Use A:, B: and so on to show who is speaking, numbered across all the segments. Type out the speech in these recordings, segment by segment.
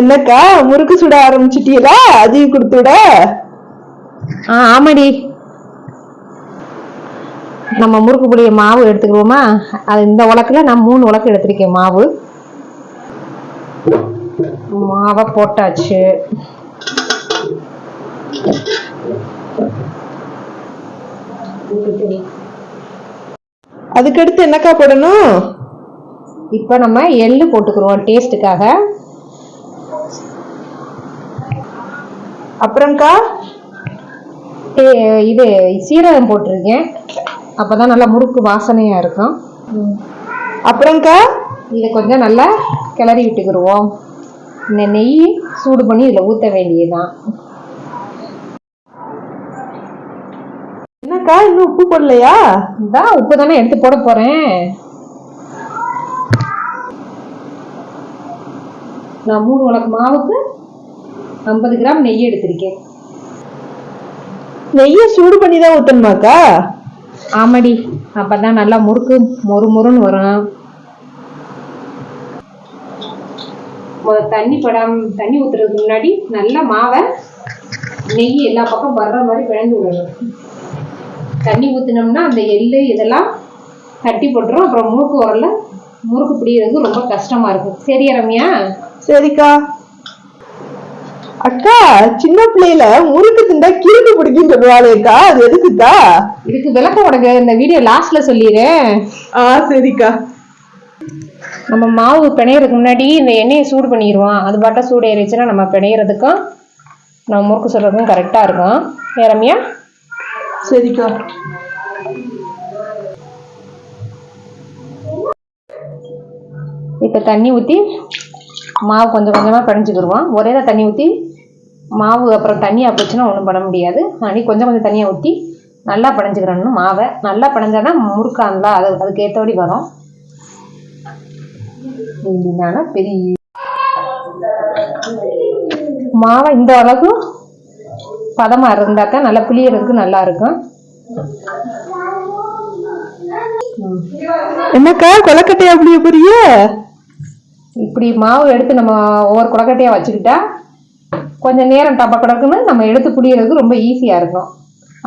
A: என்னக்கா முறுக்கு சுட ஆரம்பிச்சிட்டீங்களா அதையும் கொடுத்துட.
B: ஆ ஆமாடி. நம்ம முறுக்கு புளிய மாவு எடுத்துக்கிடுவோமா அது இந்த உலக்கில் நான் மூணு உலக்கு எடுத்திருக்கேன் மாவு. மாவை போட்டாச்சு.
A: அதுக்கடுத்து என்னக்கா போடணும்?
B: இப்போ நம்ம எள்ளு போட்டுக்கிறோம் டேஸ்ட்டுக்காக.
A: அப்புறம்க்கா?
B: இது சீரகம் போட்டிருக்கேன். அப்போ தான் நல்லா முறுக்கு வாசனையாக இருக்கும்.
A: அப்புறம்க்கா?
B: இதை கொஞ்சம் நல்லா கிளறி விட்டுக்கிடுவோம். இந்த நெய் சூடு பண்ணி இதில் ஊற்ற வேண்டியதுதான்.
A: என்னக்கா இன்னும் உப்பு போடலையா?
B: இதான் உப்பு தானே எடுத்து போட போகிறேன் நான் மூணு உலக்கு மாவுக்கு ஐம்பது கிராம் நெய் எடுத்திருக்கேன்.
A: நெய்யை சூடு பண்ணி தான் ஊத்தணுமாக்கா?
B: ஆமாடி. அப்போ தான் நல்லா முறுக்கு மொறு மொறுன்னு வரும். தண்ணி படாம தண்ணி ஊற்றுறதுக்கு முன்னாடி நல்லா மாவை நெய் எல்லா பக்கம் வர்ற மாதிரி பிழைஞ்சு விடணும். தண்ணி ஊற்றினோம்னா அந்த எள்ளு இதெல்லாம் தட்டி போட்டுரும். அப்புறம் முறுக்கு வரல முறுக்கு பிடிக்கிறது ரொம்ப கஷ்டமா இருக்கும். சரியா ரம்யா.
A: சரிக்கா. அக்கா சின்ன பிள்ளையில முறுக்கு திண்டா கிறுக்கு பிடிக்குன்னு சொல்லுவாளேக்கா அது எதுக்குக்கா
B: இதுக்கு விளக்கம் உனக்கு இந்த வீடியோ லாஸ்ட்ல சொல்லிடுறேன்.
A: ஆ சரிக்கா.
B: நம்ம மாவு பிணையறதுக்கு முன்னாடி இந்த எண்ணெயை சூடு பண்ணிடுவோம். அது பாட்டா சூடு ஏறிச்சுன்னா நம்ம பிணையறதுக்கும் நம்ம முறுக்கு சுடுறதுக்கும் கரெக்டாக இருக்கும். ஏ ரம்யா
A: சரிக்கா.
B: இப்போ தண்ணி ஊற்றி மாவு கொஞ்சம் கொஞ்சமாக பிணைஞ்சிக்கிடுவோம். ஒரே தான் தண்ணி ஊற்றி மாவு அப்புறம் தண்ணி போச்சுன்னா ஒன்றும் பண்ண முடியாது. அதனால கொஞ்சம் கொஞ்சம் தண்ணியை ஊற்றி நல்லா பிணைஞ்சிக்கிறணும் மாவை நல்லா பிணைஞ்சாதான் முறுக்கான்ல அது அதுக்கு ஏற்றபடி வரும். இல்லைன்னா பெரிய மாவை இந்த அளவுக்கு பதமாக இருந்தாக்கா நல்லா புளியறதுக்கு நல்லா இருக்கும்.
A: என்னக்கா கொலக்கட்டையா புளிய புரிய
B: இப்படி மாவு எடுத்து நம்ம ஒவ்வொரு குடக்கட்டையாக வச்சுக்கிட்டா கொஞ்சம் நேரம் டப்ப கிடக்குன்னு நம்ம எடுத்து புளியறதுக்கு ரொம்ப ஈஸியாக இருக்கும்.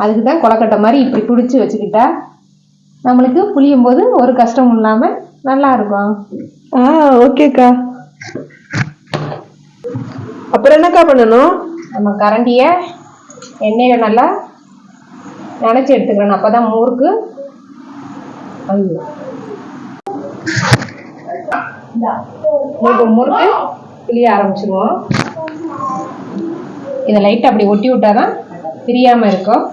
B: அதுக்கு தான் கொலக்கட்டை மாதிரி இப்படி பிடிச்சி வச்சுக்கிட்டா நம்மளுக்கு புளியும் போது ஒரு கஷ்டம் இல்லாமல் நல்லா இருக்கும்.
A: ஆ ஓகேக்கா. அப்புறம் என்னக்கா பண்ணணும்?
B: நம்ம கரண்டியை எண்ணெயில் நல்லா நினச்சி எடுத்துக்கிறோம் அப்போ தான் முறுக்கு ஐயோ முறுக்கு பிழிய ஆரம்பிச்சிருவோம். இதை லைட்டாக அப்படி ஒட்டி விட்டாதான் பிரியாமல் இருக்கும்.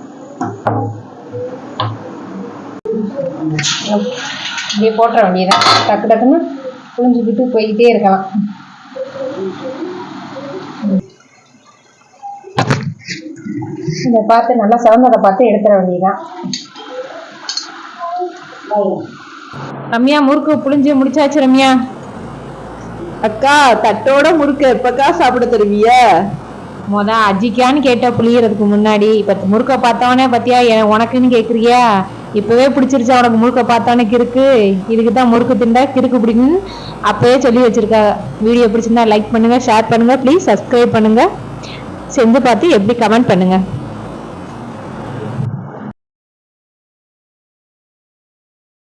B: இப்படியே போட்டுற வேண்டியதான் டக்கு டக்குன்னு புழிஞ்சுக்கிட்டு போய்கிட்டே இருக்கலாம். இதை பார்த்து நல்லா சிவந்ததை பார்த்து எடுத்துட வேண்டியதான் ரம்யா முறுக்கு புளிஞ்சு முடிச்சாச்சு ரம்யா?
A: அக்கா தட்டோட முறுக்க எப்பக்கா சாப்பிட தருவிய?
B: மொத அஜிக்கான்னு கேட்ட புளியறதுக்கு முன்னாடி இப்ப முறுக்க பார்த்தவனே பத்தியா உனக்குன்னு கேக்குறியா? இப்பவே பிடிச்சிருச்சா உனக்கு முறுக்க பார்த்தவனே கிறுக்கு? இதுக்கு தான் முறுக்கு திண்டா கிறுக்கு பிடிக்குன்னு அப்பவே சொல்லி வச்சிருக்கா. வீடியோ பிடிச்சிருந்தா லைக் பண்ணுங்க ஷேர் பண்ணுங்க ப்ளீஸ் சப்ஸ்கிரைப் பண்ணுங்க. செஞ்சு பார்த்து எப்படி கமெண்ட் பண்ணுங்க.